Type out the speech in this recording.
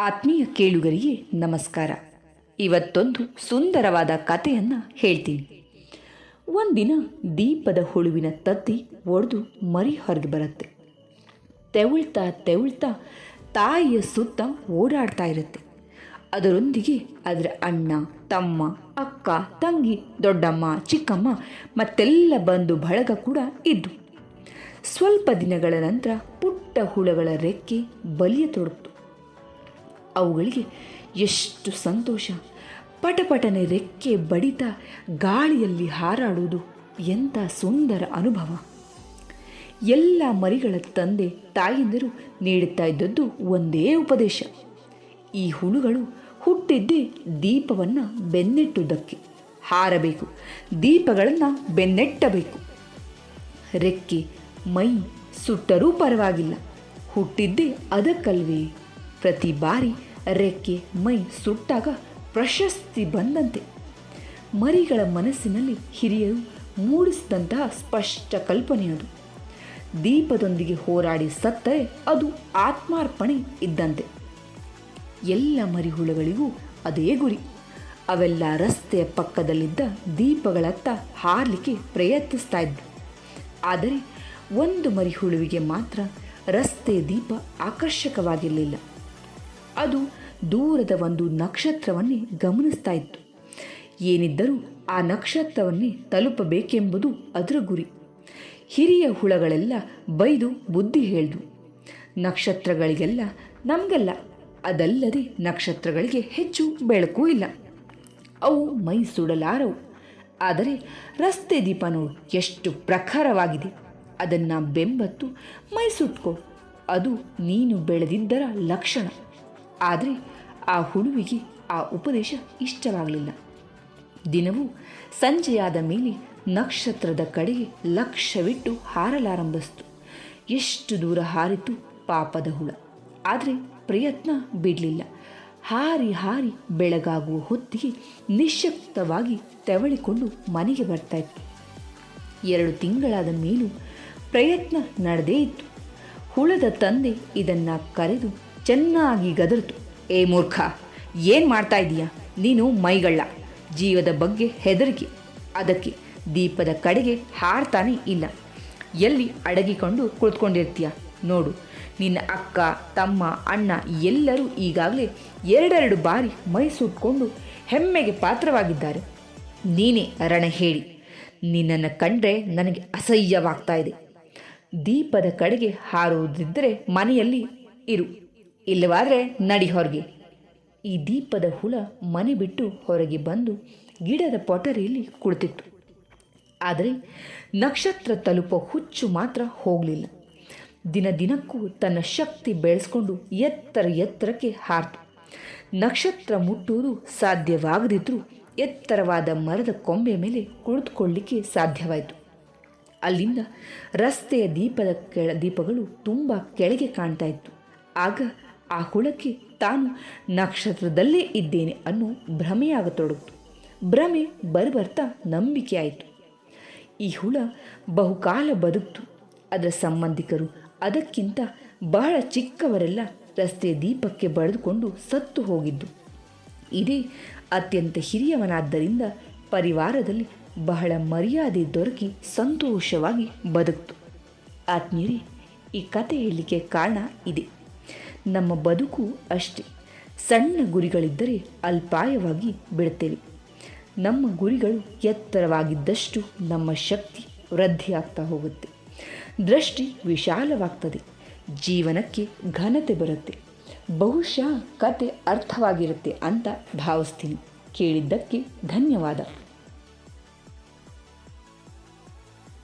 ಆತ್ಮೀಯ ಕೇಳುಗರಿಗೆ ನಮಸ್ಕಾರ. ಇವತ್ತೊಂದು ಸುಂದರವಾದ ಕಥೆಯನ್ನು ಹೇಳ್ತೀನಿ. ಒಂದಿನ ದೀಪದ ಹುಳುವಿನ ತತ್ತಿ ಒಡೆದು ಮರಿ ಹೊರಗೆ ಬರುತ್ತೆ. ತೆವಳ್ತಾ ತೆವಳ್ತಾ ತಾಯಿಯ ಸುತ್ತ ಓಡಾಡ್ತಾ ಇರುತ್ತೆ. ಅದರೊಂದಿಗೆ ಅದರ ಅಣ್ಣ, ತಮ್ಮ, ಅಕ್ಕ, ತಂಗಿ, ದೊಡ್ಡಮ್ಮ, ಚಿಕ್ಕಮ್ಮ ಮತ್ತೆಲ್ಲ ಬಂದು ಬಳಗ ಕೂಡ ಇದ್ದು. ಸ್ವಲ್ಪ ದಿನಗಳ ನಂತರ ಪುಟ್ಟ ಹುಳಗಳ ರೆಕ್ಕೆ ಬಲಿಯತೊಡಗಿತು ಅವುಗಳಿಗೆ ಎಷ್ಟು ಸಂತೋಷ. ಪಟಪಟನೆ ರೆಕ್ಕೆ ಬಡಿತ ಗಾಳಿಯಲ್ಲಿ ಹಾರಾಡುವುದು ಎಂಥ ಸುಂದರ ಅನುಭವ. ಎಲ್ಲ ಮರಿಗಳ ತಂದೆ ತಾಯಂದಿರು ನೀಡುತ್ತಾ ಇದ್ದದ್ದು ಒಂದೇ ಉಪದೇಶ. ಈ ಹುಳುಗಳು ಹುಟ್ಟಿದ್ದೇ ದೀಪವನ್ನು ಬೆನ್ನೆಟ್ಟುವುದಕ್ಕೆ. ಹಾರಬೇಕು, ದೀಪಗಳನ್ನು ಬೆನ್ನೆಟ್ಟಬೇಕು. ರೆಕ್ಕೆ ಮೈ ಸುಟ್ಟರೂ ಪರವಾಗಿಲ್ಲ, ಹುಟ್ಟಿದ್ದೇ ಅದಕ್ಕಲ್ವೇ. ಪ್ರತಿ ಬಾರಿ ರೆಕ್ಕೆ ಮೈ ಸುಟ್ಟಾಗ ಪ್ರಶಸ್ತಿ ಬಂದಂತೆ. ಮರಿಗಳ ಮನಸ್ಸಿನಲ್ಲಿ ಹಿರಿಯರು ಮೂಡಿಸಿದಂತಹ ಸ್ಪಷ್ಟ ಕಲ್ಪನೆಯದು ದೀಪದೊಂದಿಗೆ ಹೋರಾಡಿ ಸತ್ತರೆ ಅದು ಆತ್ಮಾರ್ಪಣೆ ಇದ್ದಂತೆ. ಎಲ್ಲ ಮರಿಹುಳುಗಳಿಗೂ ಅದೇ ಗುರಿ. ಅವೆಲ್ಲ ರಸ್ತೆಯ ಪಕ್ಕದಲ್ಲಿದ್ದ ದೀಪಗಳತ್ತ ಹಾರಲಿಕ್ಕೆ ಪ್ರಯತ್ನಿಸ್ತಾ ಇದ್ವು. ಆದರೆ ಒಂದು ಮರಿಹುಳುವಿಗೆ ಮಾತ್ರ ರಸ್ತೆ ದೀಪ ಆಕರ್ಷಕವಾಗಿರಲಿಲ್ಲ. ಅದು ದೂರದ ಒಂದು ನಕ್ಷತ್ರವನ್ನೇ ಗಮನಿಸ್ತಾ ಇತ್ತು. ಏನಿದ್ದರೂ ಆ ನಕ್ಷತ್ರವನ್ನೇ ತಲುಪಬೇಕೆಂಬುದು ಅದರ ಗುರಿ. ಹಿರಿಯ ಹುಳಗಳೆಲ್ಲ ಬೈದು ಬುದ್ಧಿ ಹೇಳ್ದು. ನಕ್ಷತ್ರಗಳಿಗೆಲ್ಲ ನಮಗೆಲ್ಲ ಅದಲ್ಲದೆ ನಕ್ಷತ್ರಗಳಿಗೆ ಹೆಚ್ಚು ಬೆಳಕು ಇಲ್ಲ. ಅವು ಮೈ ಸುಡಲಾರವು ಆದರೆ ರಸ್ತೆ ದೀಪ ನೋಡು ಎಷ್ಟು ಪ್ರಖರವಾಗಿದೆ. ಅದನ್ನು ಬೆಂಬತ್ತು ಮೈ ಸುಟ್ಕೋ ಅದು ನೀನು ಬೆಳೆದಿದ್ದರ ಲಕ್ಷಣ. ಆದರೆ ಆ ಹುಡುವಿಗೆ ಆ ಉಪದೇಶ ಇಷ್ಟವಾಗಲಿಲ್ಲ. ದಿನವೂ ಸಂಜೆಯಾದ ಮೇಲೆ ನಕ್ಷತ್ರದ ಕಡೆಗೆ ಲಕ್ಷವಿಟ್ಟು ಹಾರಲಾರಂಭಿಸ್ತು. ಎಷ್ಟು ದೂರ ಹಾರಿತು ಪಾಪದ ಹುಳ. ಆದರೆ ಪ್ರಯತ್ನ ಬಿಡಲಿಲ್ಲ. ಹಾರಿ ಹಾರಿ ಬೆಳಗಾಗುವ ಹೊತ್ತಿಗೆ ನಿಶ್ಶಕ್ತವಾಗಿ ತೆವಳಿಕೊಂಡು ಮನೆಗೆ ಬರ್ತಾಯಿತ್ತು. ಎರಡು ತಿಂಗಳಾದ ಮೇಲೂ ಪ್ರಯತ್ನ ನಡೆದೇ ಇತ್ತು. ಹುಳದ ತಂದೆ ಇದನ್ನು ಕರೆದು ಚೆನ್ನಾಗಿ ಗದರಿತು. ಏ ಮೂರ್ಖ, ಏನು ಮಾಡ್ತಾ ಇದೀಯಾ ನೀನು ಮೈಗಳ್ಳ. ಜೀವದ ಬಗ್ಗೆ ಹೆದರಿಕೆ. ಅದಕ್ಕೆ ದೀಪದ ಕಡೆಗೆ ಹಾರ್ತಾನೆ ಇಲ್ಲ. ಎಲ್ಲಿ ಅಡಗಿಕೊಂಡು ಕುಳಿತುಕೊಂಡಿರ್ತೀಯ? ನೋಡು, ನಿನ್ನ ಅಕ್ಕ, ತಮ್ಮ, ಅಣ್ಣ ಎಲ್ಲರೂ ಈಗಾಗಲೇ ಎರಡೆರಡು ಬಾರಿ ಮೈ ಸುಟ್ಕೊಂಡು ಹೆಮ್ಮೆಗೆ ಪಾತ್ರವಾಗಿದ್ದಾರೆ. ನೀನೇ ರಣ ಹೇಳಿ. ನಿನ್ನನ್ನು ಕಂಡ್ರೆ ನನಗೆ ಅಸಹ್ಯವಾಗ್ತಾ ಇದೆ. ದೀಪದ ಕಡೆಗೆ ಹಾರುವುದಿದ್ದರೆ ಮನೆಯಲ್ಲಿ ಇರು. ಇಲ್ಲವಾದರೆ ನಡಿ ಹೊರಗೆ. ಈ ದೀಪದ ಹುಳ ಮನೆ ಬಿಟ್ಟು ಹೊರಗೆ ಬಂದು ಗಿಡದ ಪೊಟರಿಯಲ್ಲಿ ಕುಳಿತಿತ್ತು. ಆದರೆ ನಕ್ಷತ್ರ ತಲುಪೋ ಹುಚ್ಚು ಮಾತ್ರ ಹೋಗಲಿಲ್ಲ. ದಿನ ದಿನಕ್ಕೂ ತನ್ನ ಶಕ್ತಿ ಬೆಳೆಸ್ಕೊಂಡು ಎತ್ತರ ಎತ್ತರಕ್ಕೆ ಹಾರ್ತು. ನಕ್ಷತ್ರ ಮುಟ್ಟುವುದು ಸಾಧ್ಯವಾಗದಿದ್ದರೂ ಎತ್ತರವಾದ ಮರದ ಕೊಂಬೆ ಮೇಲೆ ಕುಳಿತುಕೊಳ್ಳಿಕ್ಕೆ ಸಾಧ್ಯವಾಯಿತು. ಅಲ್ಲಿಂದ ರಸ್ತೆಯ ದೀಪದ ಕೆಳ ದೀಪಗಳು ತುಂಬ ಕೆಳಗೆ ಕಾಣ್ತಾ ಇತ್ತು. ಆಗ ಆ ಹುಳಕ್ಕೆ ತಾನು ನಕ್ಷತ್ರದಲ್ಲೇ ಇದ್ದೇನೆ ಅನ್ನೋ ಭ್ರಮೆಯಾಗತೊಡಗಿತು. ಭ್ರಮೆ ಬರಬರ್ತಾ ನಂಬಿಕೆ ಆಯಿತು. ಈ ಹುಳ ಬಹುಕಾಲ ಬದುಕ್ತು. ಅದರ ಸಂಬಂಧಿಕರು ಅದಕ್ಕಿಂತ ಬಹಳ ಚಿಕ್ಕವರೆಲ್ಲ ರಸ್ತೆಯ ದೀಪಕ್ಕೆ ಬಡಿದುಕೊಂಡು ಸತ್ತು ಹೋಗಿದ್ದು. ಇದೇ ಅತ್ಯಂತ ಹಿರಿಯವನಾದ್ದರಿಂದ ಪರಿವಾರದಲ್ಲಿ ಬಹಳ ಮರ್ಯಾದೆ ದೊರಕಿ ಸಂತೋಷವಾಗಿ ಬದುಕ್ತು. ಆತ್ಮೀಯರೇ, ಈ ಕತೆ ಹೇಳಲಿಕ್ಕೆ ಕಾರಣ ಇದೆ. ನಮ್ಮ ಬದುಕು ಅಷ್ಟೇ. ಸಣ್ಣ ಗುರಿಗಳಿದ್ದರೆ ಅಲ್ಪಾಯವಾಗಿ ಬಿಡುತ್ತೇವೆ ನಮ್ಮ ಗುರಿಗಳು ಎತ್ತರವಾಗಿದ್ದಷ್ಟು ನಮ್ಮ ಶಕ್ತಿ ವೃದ್ಧಿಯಾಗ್ತಾ ಹೋಗುತ್ತೆ. ದೃಷ್ಟಿ ವಿಶಾಲವಾಗ್ತದೆ. ಜೀವನಕ್ಕೆ ಘನತೆ ಬರುತ್ತೆ. ಬಹುಶಃ ಕತೆ ಅರ್ಥವಾಗಿರುತ್ತೆ ಅಂತ ಭಾವಿಸ್ತೀನಿ. ಕೇಳಿದ್ದಕ್ಕೆ ಧನ್ಯವಾದ.